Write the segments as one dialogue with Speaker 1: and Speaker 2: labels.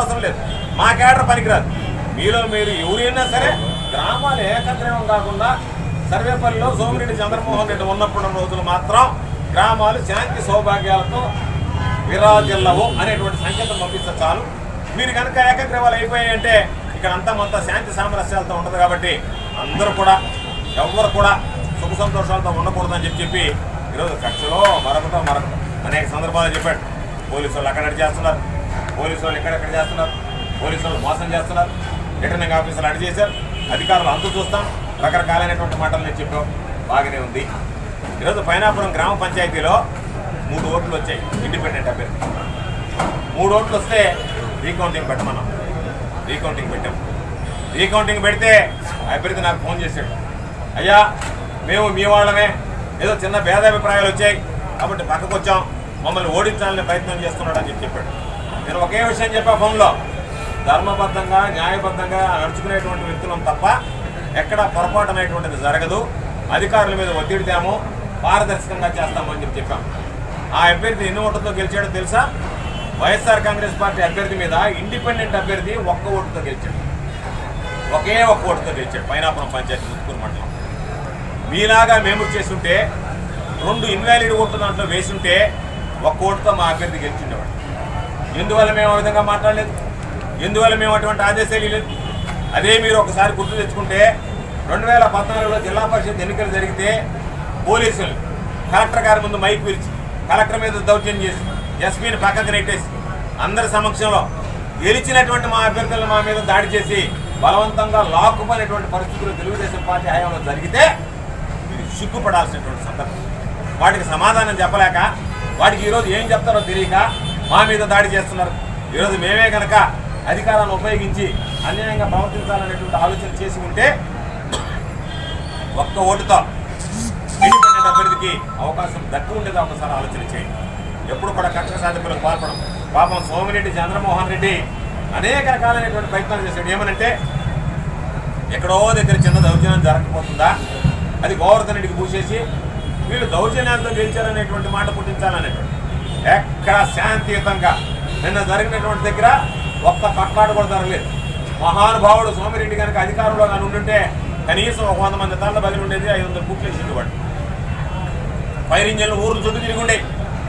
Speaker 1: అవసరం లేదు. మా కేడర్ పనికిరాదు. మీలో మీరు ఎవరైనా సరే గ్రామాలు ఏకగ్రీవం కాకుండా సర్వేపల్లిలో సోమిరెడ్డి చంద్రమోహన్ రెడ్డి ఉన్నప్పుడు రోజులు మాత్రం గ్రామాలు శాంతి సౌభాగ్యాలతో విరాజిల్లవు అనేటువంటి సంకేతం పంపిస్తే చాలు. మీరు కనుక ఏకగ్రీవాలు అయిపోయాయంటే ఇక్కడ అంతా శాంతి సామరస్యాలతో ఉండదు కాబట్టి అందరూ కూడా ఎవరు కూడా సుఖ సంతోషాలతో ఉండకూడదని చెప్పి చెప్పి ఈరోజు కక్షలో మరొకటో మరొకటో అనేక సందర్భాలు చెప్పాడు. పోలీసు వాళ్ళు అక్కడ చేస్తున్నారు. పోలీసు వాళ్ళు ఎక్కడెక్కడ చేస్తున్నారు? పోలీసు వాళ్ళు మోసం చేస్తున్నారు. రిటర్నింగ్ ఆఫీసర్లు అడి చేశారు. అధికారులు అంతు చూస్తాం. రకరకాలైనటువంటి మాటలు నేను చెప్పాం బాగానే ఉంది. ఈరోజు పైనాపురం గ్రామ పంచాయతీలో మూడు ఓట్లు వచ్చాయి. ఇండిపెండెంట్ అభ్యర్థి. మూడు ఓట్లు వస్తే రీకౌంటింగ్ పెట్టమన్నాం. రీకౌంటింగ్ పెట్టాం. రీకౌంటింగ్ పెడితే అభ్యర్థి నాకు ఫోన్ చేశాడు. అయ్యా మేము మీ వాళ్ళమే. ఏదో చిన్న భేదాభిప్రాయాలు వచ్చాయి. కాబట్టి పక్కకు వచ్చాం మమ్మల్ని ఓడించాలని ప్రయత్నం చేస్తున్నాడు అని చెప్పి చెప్పాడు. నేను ఒకే విషయం చెప్పా ఫోన్లో. ధర్మబద్ధంగా న్యాయబద్ధంగా నడుచుకునేటువంటి వ్యక్తులం తప్ప ఎక్కడ పొరపాటు అనేటువంటిది జరగదు. అధికారుల మీద ఒత్తిడి తేము పారదర్శకంగా చేస్తామని చెప్పి చెప్పాం. ఆ అభ్యర్థి ఎన్ని ఓట్లతో గెలిచాడో తెలుసా? వైఎస్ఆర్ కాంగ్రెస్ పార్టీ అభ్యర్థి మీద ఇండిపెండెంట్ అభ్యర్థి ఒక్క ఓటుతో గెలిచాడు. ఒకే ఒక్క ఓటుతో గెలిచాడు పైనాపురం పంచాయతీ ముత్తుకూరు మండలం. మీలాగా మేము చేస్తుంటే రెండు ఇన్వాలిడ్ ఓట్లు దాంట్లో వేసుంటే ఒక్క ఓటుతో మా అభ్యర్థి గెలిచిండే ఎందువల్ల మేము ఆ విధంగా మాట్లాడలేదు? ఎందువల్ల మేము అటువంటి ఆదేశాలు లేదు అదే మీరు ఒకసారి గుర్తు తెచ్చుకుంటే రెండు వేల పద్నాలుగులో జిల్లా పరిషత్ ఎన్నికలు జరిగితే పోలీసులు కలెక్టర్ గారి ముందు మైక్ పిలిచి కలెక్టర్ మీద దౌర్జన్యం చేసి ఎస్పీని పక్కకు నెట్టేసి అందరి సమక్షంలో గెలిచినటువంటి మా అభ్యర్థులను మా మీద దాడి చేసి బలవంతంగా లాక్కుపోయినటువంటి పరిస్థితులు తెలుగుదేశం పార్టీ హయాంలో జరిగితే ఇది సిగ్గుపడాల్సినటువంటి సందర్భం. వాటికి సమాధానం చెప్పలేక వాటికి ఈరోజు ఏం చెప్తారో తెలియక మా మీద దాడి చేస్తున్నారు. ఈరోజు మేమే కనుక అధికారాన్ని ఉపయోగించి అన్యాయంగా ప్రవర్తించాలనేటువంటి ఆలోచన చేసి ఉంటే ఒక్క ఓటుతో ఇండిపెండెంట్ అభ్యర్థికి అవకాశం దక్కు ఉండేదా ఒకసారి ఆలోచన చేయండి. ఎప్పుడు కూడా కక్ష సాధింపులకు పాల్పడం. పాపం సోమిరెడ్డి చంద్రమోహన్ రెడ్డి అనేక రకాలైనటువంటి ప్రయత్నాలు చేశాడు. ఏమనంటే ఎక్కడో దగ్గర చిన్న దౌర్జన్యం జరగకపోతుందా? అది గోవర్ధన్ రెడ్డికి పూసేసి వీళ్ళు దౌర్జన్యాలతో గెలిచారనేటువంటి మాట పుట్టించాలనేటువంటి ఎక్కడ శాంతియుతంగా. నిన్న జరిగినటువంటి దగ్గర ఒక్క కట్లాడు కూడా జరగలేదు. మహానుభావుడు సోమిరెడ్డి కనుక అధికారంలో కానీ ఉండుంటే కనీసం ఒక వంద మంది తల్ల బదిలి ఉండేది ఐదు వందల బుక్లు వేసింది వాడు ఫైర్ ఇంజన్లు ఊర్లు చుట్టూ తిరిగి ఉండే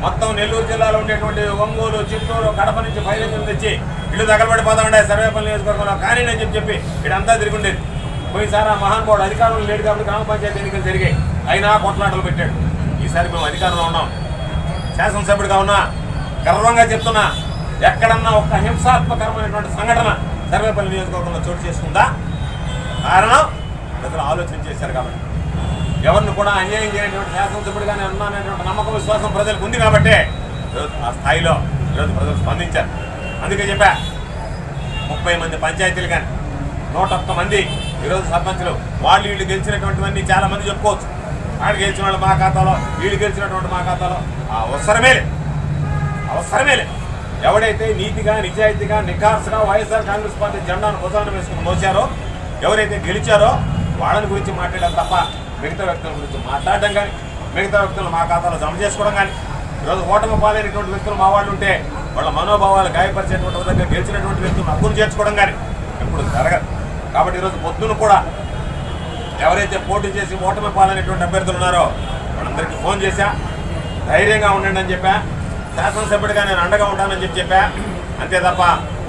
Speaker 1: మొత్తం నెల్లూరు జిల్లాలో ఉండేటువంటి ఒంగోలు చిత్తూరు కడప నుంచి ఫైర్ ఇంజన్లు తెచ్చి ఇల్లు తగలబడిపోతా ఉండే సర్వేపల్లి నియోజకవర్గంలో. కానీ అని చెప్పి చెప్పి ఇడంతా తిరిగి ఉండేది. పోయినసారి ఆ మహానుభావుడు అధికారంలో లేడు కాబట్టి గ్రామ పంచాయతీ ఎన్నికలు జరిగాయి. అయినా కొట్లాటలు పెట్టాడు. ఈసారి మేము అధికారంలో ఉన్నాం. శాసనసభ్యుడిగా ఉన్నా గర్వంగా చెప్తున్నా ఎక్కడన్నా ఒక హింసాత్మకరమైనటువంటి సంఘటన సర్వేపల్లి నియోజకవర్గంలో చోటు చేసుకుందా? కారణం ప్రజలు ఆలోచన చేశారు కాబట్టి. ఎవరిని కూడా అన్యాయం చేయనటువంటి శాసనసభ్యుడిగానే ఉన్నాననేటువంటి నమ్మకం విశ్వాసం ప్రజలకు ఉంది కాబట్టి ఆ స్థాయిలో ఈరోజు ప్రజలు స్పందించారు. అందుకే చెప్పా ముప్పై మంది పంచాయతీలు కానీ నూట ఒక్క మంది ఈరోజు సర్పంచులు వాళ్ళు వీళ్ళు గెలిచినటువంటివన్నీ చాలామంది చెప్పుకోవచ్చు. ఆడు గెలిచిన వాళ్ళు మా ఖాతాలో వీళ్ళు గెలిచినటువంటి మా ఖాతాలో. ఆ అవసరమే లేదు. అవసరమే లేదు. ఎవడైతే నీతిగా నిజాయితీగా నిఖార్సుగా వైఎస్ఆర్ కాంగ్రెస్ పార్టీ జెండాను భుజాన వేసుకుని మోసారో ఎవరైతే గెలిచారో వాళ్ళని గురించి మాట్లాడడం తప్ప మిగతా వ్యక్తుల గురించి మాట్లాడడం కానీ మిగతా వ్యక్తులు మా ఖాతాలో జమ చేసుకోవడం కానీ ఈరోజు ఓటమి పాలైనటువంటి వ్యక్తులు మా వాళ్ళు ఉంటే వాళ్ళ మనోభావాలు గాయపరిచేటువంటి విధంగా గెలిచినటువంటి వ్యక్తులు నక్కులు చేర్చుకోవడం కానీ ఇప్పుడు జరగదు. కాబట్టి ఈరోజు పొద్దున కూడా ఎవరైతే పోటీ చేసి ఓటమి పాలైనటువంటి అభ్యర్థులు ఉన్నారో వాళ్ళందరికీ ఫోన్ చేశా. ధైర్యంగా ఉండండి అని చెప్పా. శాసనసభ్యుడిగా నేను అండగా ఉంటానని చెప్పి చెప్పా. అంతే తప్ప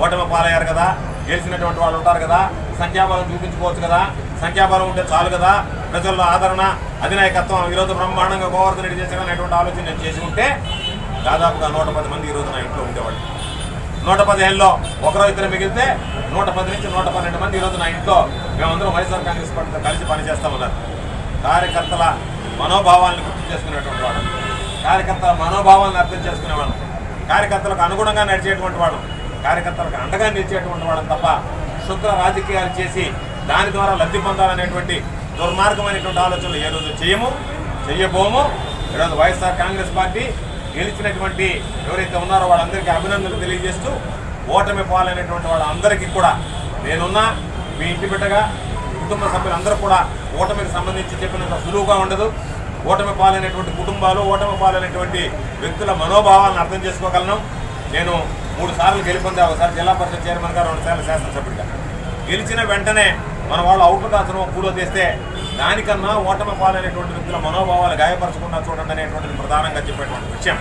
Speaker 1: ఓటమి పాలయ్యారు కదా గెలిచినటువంటి వాళ్ళు ఉంటారు కదా సంఖ్యాబలం చూపించుకోవచ్చు కదా సంఖ్యాబలం ఉంటే చాలు కదా ప్రజల్లో ఆదరణ అధినాయకత్వం ఈరోజు బ్రహ్మాండంగా గోవర్ధన రెడ్డి చేసిన అనేటువంటి ఆలోచన నేను చేసి ఉంటే దాదాపుగా నూట పది మంది ఈరోజు నా ఇంట్లో ఉండేవాళ్ళు. నూట పదిహేనులో ఒకరో ఇద్దరు మిగిలితే నూట పది నుంచి నూట పన్నెండు మంది ఈరోజు నా ఇంట్లో మేమందరం వైఎస్ఆర్ కాంగ్రెస్ పార్టీతో కలిసి పనిచేస్తామన్నారు కార్యకర్తల మనోభావాలను గుర్తు చేసుకునేటువంటి వాడు కార్యకర్తల మనోభావాలను అర్థం చేసుకునేవాడు కార్యకర్తలకు అనుగుణంగా నడిచేటువంటి వాడు కార్యకర్తలకు అండగా నిలిచేటువంటి వాడు తప్ప శుద్ర రాజకీయాలు చేసి దాని ద్వారా లబ్ధి పొందాలనేటువంటి దుర్మార్గమైనటువంటి ఆలోచనలు ఏ రోజు చేయము చెయ్యబోము. ఈరోజు వైఎస్ఆర్ కాంగ్రెస్ పార్టీ గెలిచినటువంటి ఎవరైతే ఉన్నారో వాళ్ళందరికీ అభినందనలు తెలియజేస్తూ ఓటమి పాలైనటువంటి వాళ్ళందరికీ కూడా నేనున్నా మీ ఇంటి బిడ్డగా కుటుంబ సభ్యులందరూ కూడా ఓటమికి సంబంధించి చెప్పినంత సులువుగా ఉండదు. ఓటమి పాలైనటువంటి కుటుంబాలు ఓటమి పాలైనటువంటి వ్యక్తుల మనోభావాలను అర్థం చేసుకోగలను. నేను మూడు సార్లు గెలిపొందా ఒకసారి జిల్లా పరిషత్ చైర్మన్ గారు రెండు సార్లు శాసనసభ్యుడిగా. గెలిచిన వెంటనే మన వాళ్ళు అవుట్ కాసనం కూలో తీస్తే దానికన్నా ఓటమి పాలైనటువంటి వ్యక్తుల మనోభావాలు గాయపరచకుండా చూడండి అనేటువంటిది ప్రధానంగా చెప్పేటువంటి విషయం.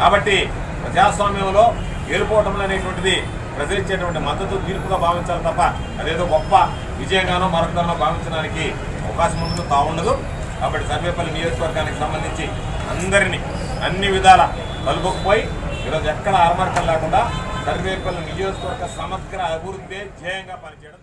Speaker 1: కాబట్టి ప్రజాస్వామ్యంలో గెలుపోవటం అనేటువంటిది ప్రజలిచ్చేటువంటి మద్దతు తీర్పుగా భావించాలి తప్ప అదేదో గొప్ప విజయంగానో మరొకదానో భావించడానికి అవకాశం ఉండదు తావుండదు. కాబట్టి సర్వేపల్లి నియోజకవర్గానికి సంబంధించి అందరినీ అన్ని విధాల కలుపుకుపోయి ఈరోజు ఎక్కడ ఆర్మార్కం లేకుండా సర్వేపల్లి నియోజకవర్గ సమగ్ర అభివృద్ధి ధ్యేయంగా పనిచేయడం